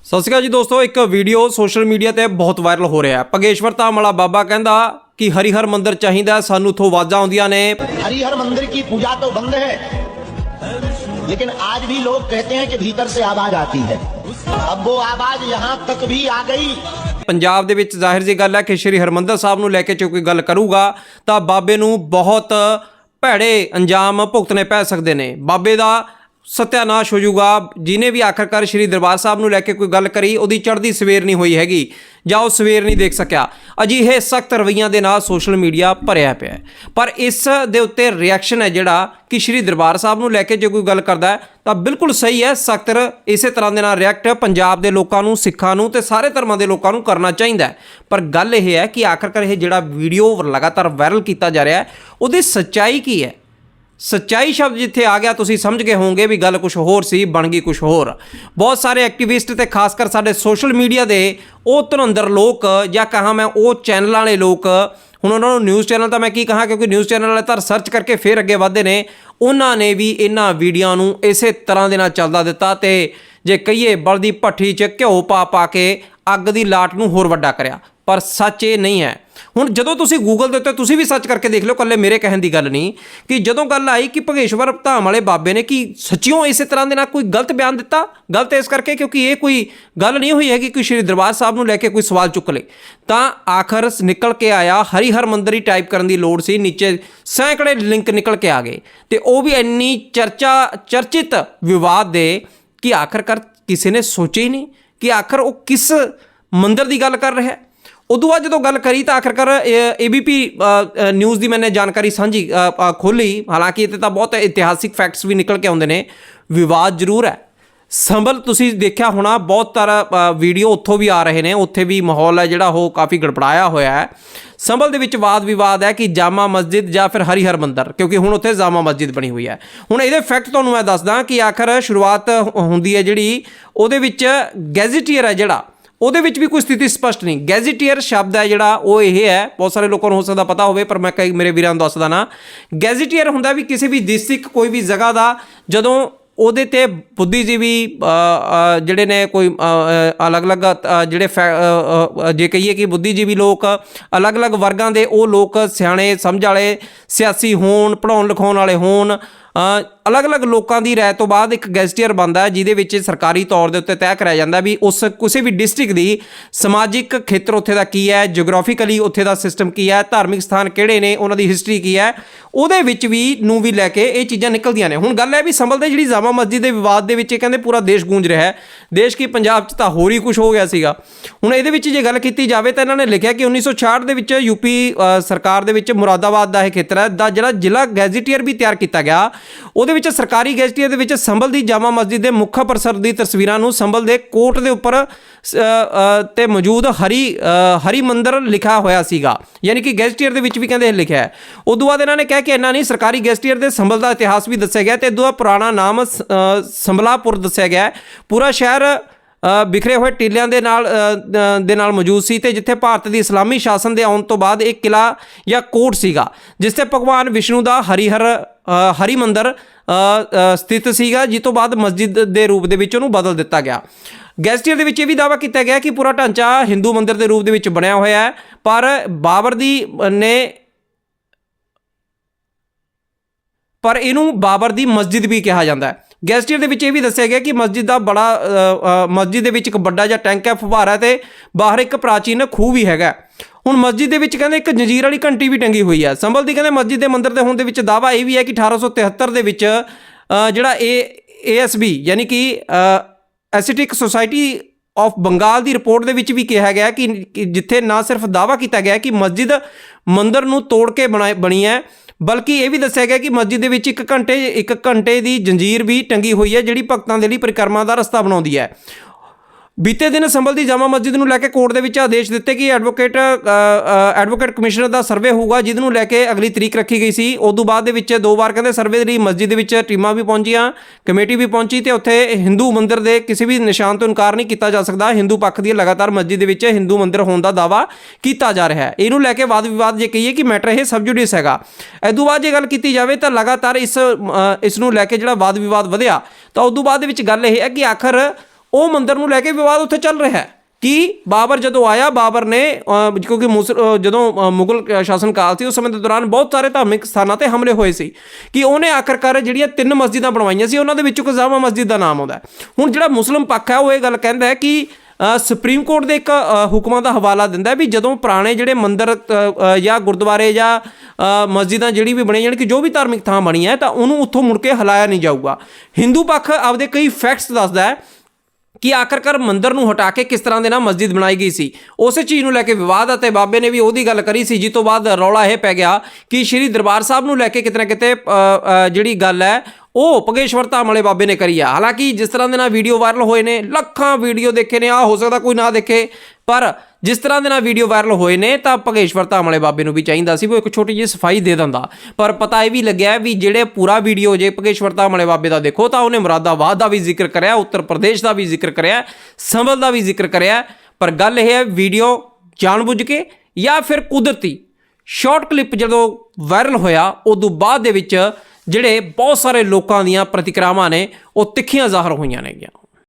ਸਤਿ ਸ਼੍ਰੀ ਅਕਾਲ ਜੀ ਦੋਸਤੋ ਇੱਕ ਵੀਡੀਓ ਸੋਸ਼ਲ ਮੀਡੀਆ ਤੇ ਬਹੁਤ ਵਾਇਰਲ ਹੋ ਰਿਹਾ ਹੈ ਪਗੇਸ਼ਵਰ ਧਾਮ ਵਾਲਾ ਬਾਬਾ ਕਹਿੰਦਾ ਕਿ ਹਰੀਹਰ ਮੰਦਿਰ ਚਾਹੀਦਾ ਹੈ, ਸਾਨੂੰ ਉੱਥੋਂ ਆਵਾਜ਼ਾਂ ਆਉਂਦੀਆਂ ਨੇ हरिहर मंदिर की पूजा तो बंद है लेकिन आज भी लोग कहते हैं कि भीतर से आवाज आती है अब वो आवाज यहाँ तक भी आ गई ਪੰਜਾਬ ਦੇ ਵਿੱਚ ਜ਼ਾਹਿਰ ਜੀ ਗੱਲ ਹੈ ਕਿ ਸ਼੍ਰੀ ਹਰਮੰਦਰ ਸਾਹਿਬ ਨੂੰ ਲੈ ਕੇ ਜੇ ਕੋਈ ਗੱਲ ਕਰੂਗਾ ਤਾਂ ਬਾਬੇ ਨੂੰ ਬਹੁਤ ਭੈੜੇ ਅੰਜਾਮ ਭੁਗਤਣੇ ਪੈ ਸਕਦੇ ਨੇ ਬਾਬੇ ਦਾ ਸਤਿਆਨਾਸ਼ ਹੋ ਜਾਊਗਾ। ਜਿਨੇ ਵੀ ਆਖਰਕਾਰ ਸ਼੍ਰੀ ਦਰਬਾਰ ਸਾਹਿਬ ਨੂੰ ਲੈ ਕੇ ਕੋਈ ਗੱਲ ਕਰੀ, ਉਹਦੀ ਚੜ੍ਹਦੀ ਸਵੇਰ ਨਹੀਂ ਹੋਈ ਹੈਗੀ। ਜਾਂ ਉਹ ਸਵੇਰ ਨਹੀਂ ਦੇਖ ਸਕਿਆ। ਅਜਿਹੇ ਸਖਤ ਰਵਈਆਂ ਦੇ ਨਾਲ ਸੋਸ਼ਲ ਮੀਡੀਆ ਭਰਿਆ ਪਿਆ ਹੈ। ਪਰ ਇਸ ਦੇ ਉੱਤੇ ਰਿਐਕਸ਼ਨ ਹੈ ਜਿਹੜਾ ਕਿ ਸ਼੍ਰੀ ਦਰਬਾਰ ਸਾਹਿਬ ਨੂੰ ਲੈ ਕੇ ਜੇ ਕੋਈ ਗੱਲ ਕਰਦਾ ਤਾਂ ਬਿਲਕੁਲ ਸਹੀ ਹੈ। ਸਖਤ ਇਸੇ ਤਰ੍ਹਾਂ ਦੇ ਨਾਲ ਰਿਐਕਟ ਪੰਜਾਬ ਦੇ ਲੋਕਾਂ ਨੂੰ, ਸਿੱਖਾਂ ਨੂੰ ਤੇ ਸਾਰੇ ਧਰਮਾਂ ਦੇ ਲੋਕਾਂ ਨੂੰ ਕਰਨਾ ਚਾਹੀਦਾ ਹੈ। ਪਰ ਗੱਲ ਇਹ ਹੈ ਕਿ ਆਖਰਕਾਰ ਇਹ ਜਿਹੜਾ ਵੀਡੀਓ ਲਗਾਤਾਰ ਵਾਇਰਲ ਕੀਤਾ ਜਾ ਰਿਹਾ ਹੈ, ਉਹਦੀ ਸੱਚਾਈ ਕੀ ਹੈ? ਸੱਚਾਈ ਸ਼ਬਦ ਜਿੱਥੇ ਆ ਗਿਆ, ਤੁਸੀਂ ਸਮਝ ਗਏ ਹੋਵੋਗੇ ਵੀ ਗੱਲ ਕੁਝ ਹੋਰ ਸੀ, ਬਣ ਗਈ ਕੁਝ ਹੋਰ। ਬਹੁਤ ਸਾਰੇ ਐਕਟਿਵਿਸਟ ਤੇ ਖਾਸ ਕਰ ਸਾਡੇ ਸੋਸ਼ਲ ਮੀਡੀਆ ਦੇ ਉਹ ਧੁਰੰਦਰ ਲੋਕ ਜਾਂ ਕਹਾਂ ਮੈਂ ਉਹ ਚੈਨਲ ਵਾਲੇ ਲੋਕ, ਹੁਣ ਉਹਨਾਂ ਨੂੰ ਨਿਊਜ਼ ਚੈਨਲ ਤਾਂ ਮੈਂ ਕੀ ਕਹਾਂ, ਕਿਉਂਕਿ ਨਿਊਜ਼ ਚੈਨਲ ਵਾਲੇ ਤਾਂ ਸਰਚ ਕਰਕੇ ਫੇਰ ਅੱਗੇ ਵਧਦੇ ਨੇ, ਉਹਨਾਂ ਨੇ ਵੀ ਇਹਨਾਂ ਵੀਡੀਓ ਨੂੰ ਇਸੇ ਤਰ੍ਹਾਂ ਦੇ ਨਾਲ ਚੱਲਦਾ ਦਿੱਤਾ ਤੇ ਜੇ ਕਹੀਏ ਬਲਦੀ ਭੱਠੀ 'ਚ ਘਿਓ ਪਾ ਪਾ ਕੇ ਅੱਗ ਦੀ ਲਾਟ ਨੂੰ ਹੋਰ ਵੱਡਾ ਕਰਿਆ। ਪਰ ਸੱਚ ਇਹ ਨਹੀਂ ਹੈ। ਹੁਣ ਜਦੋਂ ਤੁਸੀਂ ਗੂਗਲ ਦੇ ਉੱਤੇ ਤੁਸੀਂ ਵੀ ਸਰਚ ਕਰਕੇ ਦੇਖ ਲਿਓ ਕੱਲੇ ਮੇਰੇ ਕਹਿਣ ਦੀ ਗੱਲ ਨਹੀਂ, ਕਿ ਜਦੋਂ ਗੱਲ ਆਈ ਕਿ ਭਗੇਸ਼ਵਰ ਧਾਮ ਵਾਲੇ ਬਾਬੇ ਨੇ ਕਿ ਸੱਚਿਓਂ ਇਸੇ ਤਰ੍ਹਾਂ ਦੇ ਨਾਲ ਕੋਈ ਗਲਤ ਬਿਆਨ ਦਿੱਤਾ? ਗਲਤ ਇਸ ਕਰਕੇ ਕਿਉਂਕਿ ਇਹ ਕੋਈ ਗੱਲ ਨਹੀਂ ਹੋਈ ਹੈਗੀ ਕਿ ਸ਼੍ਰੀ ਦਰਬਾਰ ਸਾਹਿਬ ਨੂੰ ਲੈ ਕੇ ਕੋਈ ਸਵਾਲ ਚੁੱਕ ਲੇ ਤਾਂ ਆਖਰ ਨਿਕਲ ਕੇ ਆਇਆ ਹਰੀ ਹਰ ਮੰਦਰ ਹੀ ਟਾਈਪ ਕਰਨ ਦੀ ਲੋੜ ਸੀ, ਨੀਚੇ ਸੈਂਕੜੇ ਲਿੰਕ ਨਿਕਲ ਕੇ ਆ ਗਏ। ਤੇ ਉਹ ਵੀ ਇੰਨੀ ਚਰਚਾ, ਚਰਚਿਤ ਵਿਵਾਦ ਦੇ ਕਿ ਆਖਰਕਾਰ ਕਿਸੇ ਨੇ ਸੋਚਿਆ ਹੀ ਨਹੀਂ ਕਿ ਆਖਰ ਉਹ ਕਿਸ ਮੰਦਰ ਦੀ ਗੱਲ ਕਰ ਰਿਹਾ ਹੈ। ਉਦੋਂ ਬਾਅਦ ਜਦੋਂ ਗੱਲ ਕਰੀ ਤਾਂ ਆਖਰਕਾਰ ਏਬੀਪੀ ਨਿਊਜ਼ ਦੀ ਮੈਨੇ ਜਾਣਕਾਰੀ ਸਾਂਝੀ ਅ, ਖੋਲੀ ਹਾਲਾਂਕਿ ਇਹ ਤਾਂ ਬਹੁਤ ਇਤਿਹਾਸਿਕ ਫੈਕਟਸ ਵੀ ਨਿਕਲ ਕੇ ਆਉਂਦੇ ਨੇ। ਵਿਵਾਦ ਜ਼ਰੂਰ ਹੈ। ਸੰਭਲ ਤੁਸੀਂ ਦੇਖਿਆ ਹੋਣਾ ਬਹੁਤ ਸਾਰਾ ਵੀਡੀਓ ਉੱਥੋਂ ਵੀ ਆ ਰਹੇ ਨੇ। ਉੱਥੇ ਵੀ ਮਾਹੌਲ ਹੈ ਜਿਹੜਾ ਉਹ ਕਾਫੀ ਗੜਬੜਾਇਆ ਹੋਇਆ ਹੈ। ਸੰਭਲ ਦੇ ਵਿੱਚ ਵਾਦ ਵਿਵਾਦ ਹੈ ਕਿ ਜਾਮਾ ਮਸਜਿਦ ਜਾਂ ਫਿਰ ਹਰੀ ਹਰ ਮੰਦਰ ਕਿਉਂਕਿ ਹੁਣ ਉੱਥੇ ਜਾਮਾ ਮਸਜਿਦ ਬਣੀ ਹੋਈ ਹੈ। ਹੁਣ ਇਹਦੇ ਫੈਕਟ ਤੁਹਾਨੂੰ ਮੈਂ ਦੱਸਦਾ ਕਿ ਆਖਰ ਸ਼ੁਰੂਆਤ ਹੁੰਦੀ ਹੈ ਜਿਹੜੀ ਉਹਦੇ ਵਿੱਚ ਗੈਜ਼ਟੀਅਰ ਹੈ ਜਿਹੜਾ। ਉਹਦੇ ਵਿੱਚ ਵੀ ਕੋਈ ਸਥਿਤੀ ਸਪਸ਼ਟ ਨਹੀਂ। ਗੈਜ਼ੀਟੀਅਰ ਸ਼ਬਦ ਹੈ ਜਿਹੜਾ, ਉਹ ਇਹ ਹੈ, ਬਹੁਤ ਸਾਰੇ ਲੋਕਾਂ ਨੂੰ ਹੋ ਸਕਦਾ ਪਤਾ ਹੋਵੇ, ਪਰ ਮੈਂ ਕਈ ਮੇਰੇ ਵੀਰਾਂ ਨੂੰ ਦੱਸਦਾ ਨਾ। ਗੈਜ਼ੀਟੀਅਰ ਹੁੰਦਾ ਵੀ ਕਿਸੇ ਵੀ ਡਿਸਟ੍ਰਿਕਟ ਕੋਈ ਵੀ ਜਗ੍ਹਾ ਦਾ, ਜਦੋਂ ਉਹਦੇ ਤੇ ਬੁੱਧੀਜੀਵੀ ਜਿਹੜੇ ਨੇ ਕੋਈ ਅਲੱਗ-ਅਲੱਗ ਜਿਹੜੇ ਫੈ- ਜੇ ਕਹੀਏ ਕਿ ਬੁੱਧੀਜੀਵੀ ਲੋਕ, ਅਲੱਗ-ਅਲੱਗ ਵਰਗਾਂ ਦੇ ਉਹ ਲੋਕ ਸਿਆਣੇ, ਸਮਝ ਵਾਲੇ, ਸਿਆਸੀ ਹੋਣ ਪੜਾਉਣ ਲਿਖਾਉਣ ਵਾਲੇ ਹੋਣ ਅਲੱਗ-ਅਲੱਗ ਲੋਕਾਂ ਦੀ ਰਾਏ ਤੋਂ ਬਾਅਦ ਇੱਕ ਗੈਜ਼ਟੀਅਰ ਬਣਦਾ ਹੈ ਜਿਹਦੇ ਵਿੱਚ ਸਰਕਾਰੀ ਤੌਰ ਦੇ ਉੱਤੇ ਤੈਅ ਕਰਾਇਆ ਜਾਂਦਾ ਵੀ ਉਸ ਕਿਸੇ ਵੀ ਡਿਸਟ੍ਰਿਕਟ ਦੀ ਸਮਾਜਿਕ ਖੇਤਰ ਉੱਥੇ ਦਾ ਕੀ ਹੈ ਜਿਓਗ੍ਰਾਫਿਕਲੀ ਉੱਥੇ ਦਾ ਸਿਸਟਮ ਕੀ ਹੈ ਧਾਰਮਿਕ ਸਥਾਨ ਕਿਹੜੇ ਨੇ ਉਹਨਾਂ ਦੀ ਹਿਸਟਰੀ ਕੀ ਹੈ ਉਹਦੇ ਵਿੱਚ ਵੀ ਨੂੰ ਵੀ ਲੈ ਕੇ ਇਹ ਚੀਜ਼ਾਂ ਨਿਕਲਦੀਆਂ ਨੇ। ਹੁਣ ਗੱਲ ਹੈ ਵੀ ਸੰਭਲ ਦੇ ਜਿਹੜੀ ਜਾਮਾ ਮਸਜਿਦ ਦੇ ਵਿਵਾਦ ਦੇ ਵਿੱਚ ਇਹ ਕਹਿੰਦੇ ਪੂਰਾ ਦੇਸ਼ ਗੂੰਜ ਰਿਹਾ ਹੈ। ਦੇਸ਼ ਕੀ ਪੰਜਾਬ 'ਚ ਤਾਂ ਹੋਰ ਹੀ ਕੁਝ ਹੋ ਗਿਆ ਸੀਗਾ। ਹੁਣ ਇਹਦੇ ਵਿੱਚ ਜੇ ਗੱਲ ਕੀਤੀ ਜਾਵੇ ਤਾਂ ਇਹਨਾਂ ਨੇ ਲਿਖਿਆ ਕਿ 1966 ਦੇ ਵਿੱਚ ਯੂਪੀ ਅ, ਸਰਕਾਰ ਦੇ ਵਿੱਚ ਮੁਰਾਦਾਬਾਦ ਦਾ ਇਹ ਖੇਤਰ ਹੈ ਦਾ ਜਿਹੜਾ ਜ਼ਿਲ੍ਹਾ ਗੈਜ਼ੀਟੀਅਰ ਵੀ ਤਿਆਰ ਕੀਤਾ ਗਿਆ ਉਹਦੇ ਵਿੱਚ ਸਰਕਾਰੀ ਗੈਜ਼ੀਟੀਅਰ ਦੇ ਵਿੱਚ ਸੰਭਲ ਦੀ ਜਾਮਾ ਮਸਜਿਦ ਦੇ ਮੁੱਖ ਪਰਿਸਰ ਦੀ ਤਸਵੀਰਾਂ ਨੂੰ ਸੰਭਲ ਦੇ ਕੋਟ ਦੇ ਉੱਪਰ ਤੇ ਮੌਜੂਦ ਹਰੀ ਹਰੀ ਮੰਦਰ ਲਿਖਿਆ ਹੋਇਆ ਸੀਗਾ ਯਾਨੀ ਕਿ ਗੈਜ਼ੀਟੀਅਰ ਦੇ ਵਿੱਚ ਵੀ ਕਹਿੰਦੇ ਇਹ ਲਿਖਿਆ ਹੈ ਉਦੋਂ ਬਾਅਦ ਇਹਨਾਂ ਨੇ ਕਹਿ ਕੇ ਇਹਨਾਂ ਨਹੀਂ ਸਰਕਾਰੀ ਗੈਜ਼ੀਟੀਅਰ ਦੇ ਸੰਭਲ ਦਾ ਇਤਿਹਾਸ ਵੀ ਦੱਸਿਆ ਗਿਆ ਤੇ ਇਦੋਂ ਬਾਅਦ ਪੁਰਾਣਾ ਨਾਮ ਸੰਭਲਾਪੁਰ ਦੱਸਿਆ ਗਿਆ ਹੈ। ਪੂਰਾ ਸ਼ਹਿਰ ਬਿਖਰੇ ਹੋਏ ਟੀਲਿਆਂ ਦੇ ਨਾਲ ਦੇ ਨਾਲ ਮੌਜੂਦ ਸੀ ਤੇ ਜਿੱਥੇ ਭਾਰਤ ਦੀ ਇਸਲਾਮੀ ਸ਼ਾਸਨ ਦੇ ਆਉਣ ਤੋਂ ਬਾਅਦ ਇੱਕ ਕਿਲਾ ਜਾਂ ਕੋਟ ਸੀਗਾ ਜਿਸ ਤੇ ਭਗਵਾਨ ਵਿਸ਼ਨੂੰ ਦਾ ਹਰੀਹਰ ਅ, ਹਰੀ ਮੰਦਰ ਸਥਿਤ ਸੀਗਾ, ਜਿਸ ਤੋਂ ਬਾਅਦ ਮਸਜਿਦ ਦੇ ਰੂਪ ਦੇ ਵਿੱਚ ਉਹਨੂੰ ਬਦਲ ਦਿੱਤਾ ਗਿਆ। ਗੈਸਟੀਅਰ ਦੇ ਵਿੱਚ ਇਹ ਵੀ ਦਾਅਵਾ ਕੀਤਾ ਗਿਆ ਕਿ ਪੂਰਾ ਢਾਂਚਾ ਹਿੰਦੂ ਮੰਦਿਰ ਦੇ ਰੂਪ ਦੇ ਵਿੱਚ ਬਣਿਆ ਹੋਇਆ ਹੈ, ਪਰ ਬਾਬਰ ਦੀ ਨੇ ਪਰ ਇਹਨੂੰ ਬਾਬਰ ਦੀ ਮਸਜਿਦ ਵੀ ਕਿਹਾ ਜਾਂਦਾ ਹੈ। ਗੈਸਟੀਅਰ ਦੇ ਵਿੱਚ ਇਹ ਵੀ ਦੱਸਿਆ ਗਿਆ ਕਿ ਮਸਜਿਦ ਦਾ ਬੜਾ ਮਸਜਿਦ ਦੇ ਵਿੱਚ ਇੱਕ ਵੱਡਾ ਜਿਹਾ ਟੈਂਕ ਹੈ, ਫੁਹਾਰਾ ਤੇ ਬਾਹਰ ਇੱਕ ਪ੍ਰਾਚੀਨ ਖੂਹ ਵੀ ਹੈਗਾ ਹੁਣ ਮਸਜਿਦ ਦੇ ਵਿੱਚ ਕਹਿੰਦੇ ਇੱਕ ਜੰਜੀਰ ਵਾਲੀ ਘੰਟੀ ਵੀ ਟੰਗੀ ਹੋਈ ਹੈ ਸੰਭਲ ਦੀ ਕਹਿੰਦੇ ਮਸਜਿਦ ਦੇ ਮੰਦਿਰ ਦੇ ਹੋਣ ਦੇ ਵਿੱਚ ਦਾਵਾ ਇਹ ਵੀ ਹੈ ਕਿ 1873 ਦੇ ਵਿੱਚ ਅ, ਜਿਹੜਾ ਇਹ ਏਐਸਬੀ ਯਾਨੀ ਕਿ ਐਸਿਟਿਕ ਸੁਸਾਇਟੀ ਆਫ ਬੰਗਾਲ ਦੀ ਰਿਪੋਰਟ ਦੇ ਵਿੱਚ ਵੀ ਕਿਹਾ ਗਿਆ ਕਿ ਜਿੱਥੇ ਨਾ ਸਿਰਫ ਦਾਵਾ ਕੀਤਾ ਗਿਆ ਕਿ ਮਸਜਿਦ ਮੰਦਰ ਨੂੰ ਤੋੜ ਕੇ ਬਣਾਈ ਬਣੀ ਹੈ ਬਲਕਿ ਇਹ ਵੀ ਦੱਸਿਆ ਗਿਆ ਕਿ ਮਸਜਿਦ ਦੇ ਵਿੱਚ ਇੱਕ ਘੰਟੇ ਇੱਕ ਘੰਟੇ ਦੀ ਜੰਜੀਰ ਵੀ ਟੰਗੀ ਹੋਈ ਹੈ ਜਿਹੜੀ ਭਗਤਾਂ ਦੇ ਲਈ ਪਰਿਕਰਮਾ ਦਾ ਰਸਤਾ ਬਣਾਉਂਦੀ ਹੈ। ਬੀਤੇ ਦਿਨ ਸੰਭਲ ਦੀ ਜਾਮਾ ਮਸਜਿਦ ਨੂੰ ਲੈ ਕੇ ਕੋਰਟ ਦੇ ਵਿੱਚ ਆਦੇਸ਼ ਦਿੱਤੇ ਕਿ ਐਡਵੋਕੇਟ ਐਡਵੋਕੇਟ ਕਮਿਸ਼ਨਰ ਦਾ ਸਰਵੇ ਹੋਊਗਾ, ਜਿਹਦੇ ਨੂੰ ਲੈ ਕੇ ਅਗਲੀ ਤਰੀਕ ਰੱਖੀ ਗਈ ਸੀ। ਉਸ ਤੋਂ ਬਾਅਦ ਦੇ ਵਿੱਚ ਦੋ ਵਾਰ ਕਹਿੰਦੇ ਸਰਵੇ ਦੇ ਲਈ ਮਸਜਿਦ ਦੇ ਵਿੱਚ ਟੀਮਾਂ ਵੀ ਪਹੁੰਚੀਆਂ, ਕਮੇਟੀ ਵੀ ਪਹੁੰਚੀ ਤੇ ਉੱਥੇ ਹਿੰਦੂ ਮੰਦਿਰ ਦੇ ਕਿਸੇ ਵੀ ਨਿਸ਼ਾਨ ਤੋਂ ਇਨਕਾਰ ਨਹੀਂ ਕੀਤਾ ਜਾ ਸਕਦਾ। ਹਿੰਦੂ ਪੱਖ ਦੀ ਲਗਾਤਾਰ ਮਸਜਿਦ ਦੇ ਵਿੱਚ ਹਿੰਦੂ ਮੰਦਿਰ ਹੋਣ ਦਾ ਦਾਵਾ ਕੀਤਾ ਜਾ ਰਿਹਾ ਹੈ। ਇਹਨੂੰ ਲੈ ਕੇ ਵਾਦ ਵਿਵਾਦ ਜੇ ਕਹੀਏ ਕਿ ਮੈਟਰ ਇਹ ਸਬਜੂਡਿਸ ਹੈਗਾ। ਇਹ ਤੋਂ ਬਾਅਦ ਜੇ ਗੱਲ ਕੀਤੀ ਜਾਵੇ ਤਾਂ ਲਗਾਤਾਰ ਇਸ ਇਸ ਨੂੰ ਲੈ ਕੇ ਜਿਹੜਾ ਵਾਦ ਵਿਵਾਦ ਵਧਿਆ, ਤਾਂ ਉਸ ਤੋਂ ਬਾਅਦ ਦੇ ਵਿੱਚ ਗੱਲ ਇਹ ਹੈ ਕਿ ਆਖਰ ਉਹ ਮੰਦਰ ਨੂੰ ਲੈ ਕੇ ਵਿਵਾਦ ਉੱਥੇ ਚੱਲ ਰਿਹਾ ਹੈ। ਕਿ ਬਾਬਰ ਜਦੋਂ ਆਇਆ, ਬਾਬਰ ਨੇ ਕਿਉਂਕਿ ਮੁਸਲ ਜਦੋਂ ਮੁਗਲ ਸ਼ਾਸਨ ਕਾਲ ਸੀ, ਉਸ ਸਮੇਂ ਦੇ ਦੌਰਾਨ ਬਹੁਤ ਸਾਰੇ ਧਾਰਮਿਕ ਸਥਾਨਾਂ ਤੇ ਹਮਲੇ ਹੋਏ ਸੀ। ਕਿ ਉਹਨੇ ਆਖਰਕਾਰ ਜਿਹੜੀਆਂ ਤਿੰਨ ਮਸਜਿਦਾਂ ਬਣਵਾਈਆਂ ਸੀ, ਉਹਨਾਂ ਦੇ ਵਿੱਚੋਂ ਇੱਕ ਜਾਮਾ ਮਸਜਿਦ ਦਾ ਨਾਮ ਆਉਂਦਾ ਹੁਣ ਜਿਹੜਾ ਮੁਸਲਮ ਪੱਖ ਹੈ, ਉਹ ਇਹ ਗੱਲ ਕਹਿੰਦਾ ਹੈ ਕਿ ਸੁਪਰੀਮ ਕੋਰਟ ਦੇ ਇੱਕ ਹੁਕਮਾਂ ਦਾ ਹਵਾਲਾ ਦਿੰਦਾ ਵੀ ਜਦੋਂ ਪੁਰਾਣੇ ਜਿਹੜੇ ਮੰਦਰ ਜਾਂ ਗੁਰਦੁਆਰੇ ਜਾਂ ਮਸਜਿਦਾਂ ਜਿਹੜੀ ਵੀ ਬਣੀ ਜਾਣ ਕਿ ਜੋ ਵੀ ਧਾਰਮਿਕ ਥਾਂ ਬਣੀ ਹੈ, ਤਾਂ ਉਹਨੂੰ ਉੱਥੋਂ ਮੁੜ ਕੇ ਹਲਾਇਆ ਨਹੀਂ ਜਾਊਗਾ। ਹਿੰਦੂ ਪੱਖ ਆਪਦੇ ਕਈ ਫੈਕਟਸ ਦੱਸਦਾ ਹੈ ਕਿ ਆਖਰਕਾਰ ਮੰਦਰ ਨੂੰ ਹਟਾ ਕੇ ਕਿਸ ਤਰ੍ਹਾਂ ਦੇ ਨਾਲ ਮਸਜਿਦ ਬਣਾਈ ਗਈ ਸੀ। ਉਸੇ ਚੀਜ਼ ਨੂੰ ਲੈ ਕੇ ਵਿਵਾਦ ਅਤੇ ਬਾਬੇ ਨੇ ਵੀ ਉਹਦੀ ਗੱਲ ਕਰੀ ਸੀ। ਜਿਸ ਤੋਂ ਬਾਅਦ ਰੌਲਾ ਇਹ ਪੈ ਗਿਆ ਕਿ ਸ਼੍ਰੀ ਦਰਬਾਰ ਸਾਹਿਬ ਨੂੰ ਲੈ ਕੇ ਕਿਤੇ ਨਾ ਕਿਤੇ ਜਿਹੜੀ ਗੱਲ ਹੈ ਉਹ ਪਗੇਸ਼ਵਰ ਧਾਮ ਵਾਲੇ ਬਾਬੇ ਨੇ ਕਰੀ ਆ। ਹਾਲਾਂਕਿ ਜਿਸ ਤਰ੍ਹਾਂ ਦੇ ਨਾਲ ਵੀਡੀਓ ਵਾਇਰਲ ਹੋਏ ਨੇ, ਲੱਖਾਂ ਵੀਡੀਓ ਦੇਖੇ ਨੇ ਆ ਹੋ ਸਕਦਾ ਕੋਈ ਨਾ ਦੇਖੇ, ਪਰ ਜਿਸ ਤਰ੍ਹਾਂ ਦੇ ਨਾਲ ਵੀਡੀਓ ਵਾਇਰਲ ਹੋਏ ਨੇ, ਤਾਂ ਭਗੇਸ਼ਵਰ ਧਾਮ ਵਾਲੇ ਬਾਬੇ ਨੂੰ ਵੀ ਚਾਹੀਦਾ ਸੀ, ਵੀ ਉਹ ਇੱਕ ਛੋਟੀ ਜਿਹੀ ਸਫ਼ਾਈ ਦੇ ਦਿੰਦਾ। ਪਰ ਪਤਾ ਇਹ ਵੀ ਲੱਗਿਆ ਵੀ ਜਿਹੜੇ ਪੂਰਾ ਵੀਡੀਓ ਜੇ ਭਗੇਸ਼ਵਰ ਧਾਮ ਵਾਲੇ ਬਾਬੇ ਦਾ ਦੇਖੋ, ਤਾਂ ਉਹਨੇ ਮੁਰਾਦਾਬਾਦ ਦਾ ਵੀ ਜ਼ਿਕਰ ਕਰਿਆ, ਉੱਤਰ ਪ੍ਰਦੇਸ਼ ਦਾ ਵੀ ਜ਼ਿਕਰ ਕਰਿਆ ਸੰਭਲ ਦਾ ਵੀ ਜ਼ਿਕਰ ਕਰਿਆ, ਪਰ ਗੱਲ ਇਹ ਹੈ ਵੀਡੀਓ ਜਾਣਬੁੱਝ ਕੇ ਜਾਂ ਫਿਰ ਕੁਦਰਤੀ। ਸ਼ਾਰਟ ਕਲਿੱਪ ਜਦੋਂ ਵਾਇਰਲ ਹੋਇਆ, ਉਦੋਂ ਬਾਅਦ ਦੇ ਵਿੱਚ ਜਿਹੜੇ ਬਹੁਤ ਸਾਰੇ ਲੋਕਾਂ ਦੀਆਂ ਪ੍ਰਤੀਕਿਰਿਆਵਾਂ ਨੇ ਉਹ ਤਿੱਖੀਆਂ ਜ਼ਾਹਰ ਹੋਈਆਂ ਨੇਗੀਆਂ।